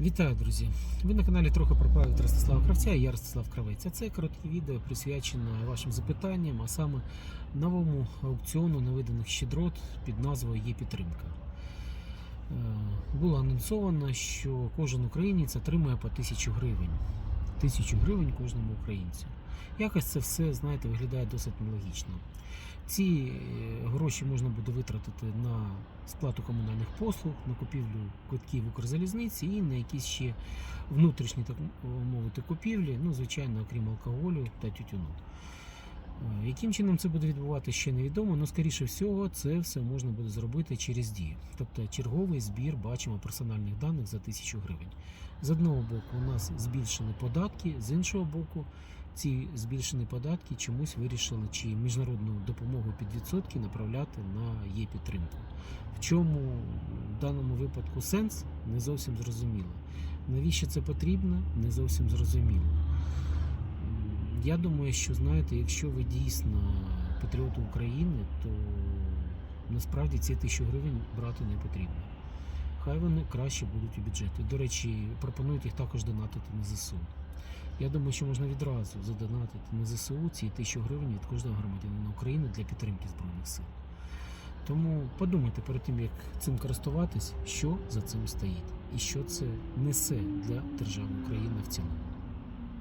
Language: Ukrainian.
Вітаю, друзі! Ви на каналі трохи про від Ростислава Кравця і я Ростислав Кравець. А це коротке відео присвячене вашим запитанням, а саме новому аукціону наведених щедрот під назвою Є підтримка. Е, Було анонсовано, що кожен українець отримує по тисячу гривень. Тисячу гривень кожному українцю. Якось це все, знаєте, виглядає досить нелогічно. Ці е, гроші можна буде витратити на сплату комунальних послуг, на купівлю квитків Укрзалізниці і на якісь ще внутрішні, так мовити, купівлі, ну, звичайно, окрім алкоголю та тютюну. Е, Яким чином це буде відбуватися, ще невідомо, але скоріше всього це все можна буде зробити через дію. Тобто черговий збір бачимо персональних даних за тисячу гривень. З одного боку, у нас збільшені податки, з іншого боку, ці збільшені податки чомусь вирішили чи міжнародну допомогу під відсотки направляти на є підтримку. В чому в даному випадку сенс не зовсім зрозуміло. Навіщо це потрібно, не зовсім зрозуміло. Я думаю, що знаєте, якщо ви дійсно патріот України, то насправді ці тисячу гривень брати не потрібно. Хай вони краще будуть у бюджеті. До речі, пропонують їх також донатити на ЗСУ. Я думаю, що можна відразу задонатити на ЗСУ ці тисячу гривень від кожного громадянина України для підтримки Збройних сил. Тому подумайте перед тим, як цим користуватись, що за цим стоїть і що це несе для держави України в цілому.